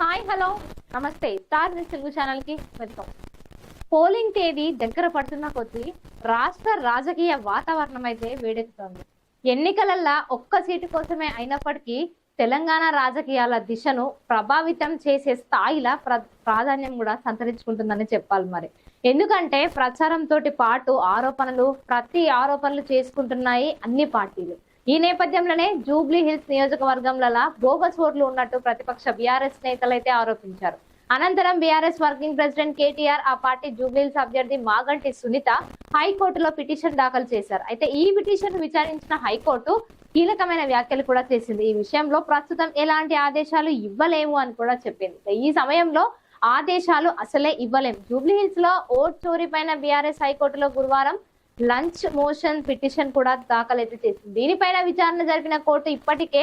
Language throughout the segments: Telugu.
Hi hello. Namaste. Star news Telugu ఛానల్కి వెల్కమ్. పోలింగ్ తేదీ దగ్గర పడుతున్న కొద్దీ రాష్ట్ర రాజకీయ వాతావరణం అయితే వేడెక్కుతోంది. ఎన్నికలల్లా ఒక్క సీటు కోసమే అయినప్పటికీ తెలంగాణ రాజకీయాల దిశను ప్రభావితం చేసే స్థాయిలా ప్రాధాన్యం కూడా సంతరించుకుంటుందని చెప్పాలి మరి. ఎందుకంటే ప్రచారంతో పాటు ఆరోపణలు ప్రతి ఆరోపణలు చేసుకుంటున్నాయి అన్ని పార్టీలు. ఈ నేపథ్యంలోనే జూబ్లీ హిల్స్ నియోజకవర్గంలో బోగస్ ఓట్లు ఉన్నట్టు ప్రతిపక్ష బీఆర్ఎస్ నేతలైతే ఆరోపించారు. అనంతరం బీఆర్ఎస్ వర్కింగ్ ప్రెసిడెంట్ కేటీఆర్ ఆ పార్టీ జూబ్లీ హిల్స్ అభ్యర్థి మాగంటి సునీత హైకోర్టులో పిటిషన్ దాఖలు చేశారు. అయితే ఈ పిటిషన్ విచారించిన హైకోర్టు కీలకమైన వ్యాఖ్యలు కూడా చేసింది. ఈ విషయంలో ప్రస్తుతం ఎలాంటి ఆదేశాలు ఇవ్వలేము అని కూడా చెప్పింది. ఈ సమయంలో ఆదేశాలు అసలే ఇవ్వలేము. జూబ్లీ హిల్స్లో ఓట్ చోరీ పైన బీఆర్ఎస్ హైకోర్టులో గురువారం లంచ్ మోషన్ పిటిషన్ కూడా దాఖలైతే చేసింది. దీనిపైన విచారణ జరిపిన కోర్టు ఇప్పటికే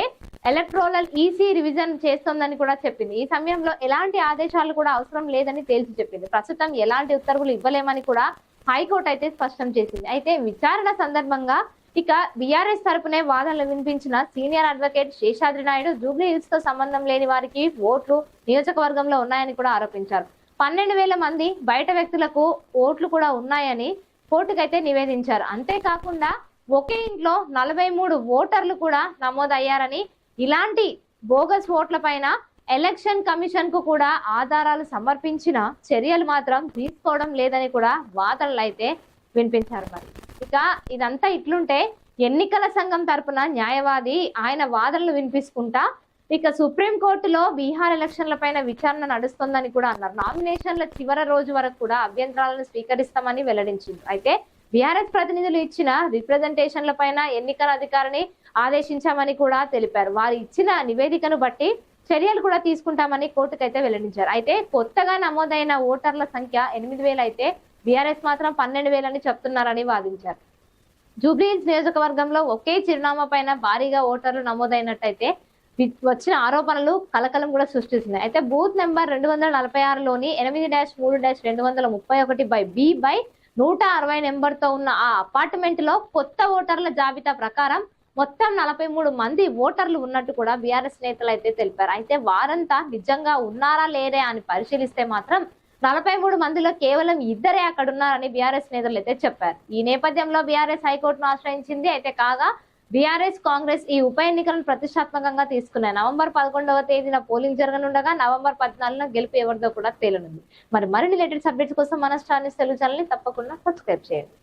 ఎలక్ట్రోలల్ ఈసీ రివిజన్ చేస్తోందని కూడా చెప్పింది. ఈ సమయంలో ఎలాంటి ఆదేశాలు కూడా అవసరం లేదని తేల్చి చెప్పింది. ప్రస్తుతం ఎలాంటి ఉత్తర్వులు ఇవ్వలేమని కూడా హైకోర్టు అయితే స్పష్టం చేసింది. అయితే విచారణ సందర్భంగా ఇక బీఆర్ఎస్ తరపునే వాదనలు వినిపించిన senior advocate Seshadri Naidu Jubilee హిల్స్తో సంబంధం లేని వారికి ఓట్లు నియోజకవర్గంలో ఉన్నాయని కూడా ఆరోపించారు. పన్నెండు వేల మంది బయట వ్యక్తులకు ఓట్లు కూడా ఉన్నాయని కోర్టుకైతే నివేదించారు. అంతేకాకుండా ఒకే ఇంట్లో నలభై మూడు ఓటర్లు కూడా నమోదయ్యారని ఇలాంటి బోగస్ ఓట్ల పైన ఎలక్షన్ కమిషన్కు కూడా ఆధారాలు సమర్పించిన చర్యలు మాత్రం తీసుకోవడం లేదని కూడా వాదనలు అయితే వినిపించారు మరి. ఇక ఇదంతా ఇట్లుంటే ఎన్నికల సంఘం తరపున న్యాయవాది ఆయన వాదనలు వినిపించుకుంటా ఇక సుప్రీంకోర్టులో బీహార్ ఎలక్షన్ల పైన విచారణ నడుస్తుందని కూడా అన్నారు. నామినేషన్ల చివరి రోజు వరకు కూడా అభ్యంతరాలను స్వీకరిస్తామని వెల్లడించింది. అయితే బీఆర్ఎస్ ప్రతినిధులు ఇచ్చిన రిప్రజెంటేషన్ల పైన ఎన్నికల అధికారిని ఆదేశించామని కూడా తెలిపారు. వారు ఇచ్చిన నివేదికను బట్టి చర్యలు కూడా తీసుకుంటామని కోర్టుకైతే వెల్లడించారు. అయితే కొత్తగా నమోదైన ఓటర్ల సంఖ్య ఎనిమిది వేలు అయితే బీఆర్ఎస్ మాత్రం పన్నెండు వేలని చెప్తున్నారని వాదించారు. జూబ్లీహిల్స్ నియోజకవర్గంలో ఒకే చిరునామా పైన భారీగా ఓటర్లు నమోదైనట్టయితే వచ్చిన ఆరోపణలు కలకలం కూడా సృష్టిస్తున్నాయి. అయితే బూత్ నెంబర్ రెండు వందల నలభై ఆరులోని ఎనిమిది డాష్ మూడు డాష్ రెండు వందల ముప్పై ఒకటి బై బి బై నూట అరవై నెంబర్తో ఉన్న ఆ అపార్ట్మెంట్లో కొత్త ఓటర్ల జాబితా ప్రకారం మొత్తం నలభై మూడు మంది ఓటర్లు ఉన్నట్టు కూడా బీఆర్ఎస్ నేతలు అయితే తెలిపారు. అయితే వారంతా నిజంగా ఉన్నారా లేరే అని పరిశీలిస్తే మాత్రం నలభై మూడు మందిలో కేవలం ఇద్దరే అక్కడ ఉన్నారని బీఆర్ఎస్ నేతలు అయితే చెప్పారు. ఈ నేపథ్యంలో బీఆర్ఎస్ హైకోర్టును ఆశ్రయించింది అయితే కాగా బీఆర్ఎస్ కాంగ్రెస్ ఈ ఉప ఎన్నికలను ప్రతిష్టాత్మకంగా తీసుకున్నాయి. నవంబర్ పదకొండవ తేదీన పోలింగ్ జరగనుండగా నవంబర్ పద్నాలుగున గెలుపు ఎవరిదో కూడా తేలనుంది. మరి మరిన్ని లేటెస్ట్ అప్డేట్స్ కోసం మన స్టార్ తెలుగు ఛానల్ని తప్పకుండా సబ్స్క్రైబ్ చేయండి.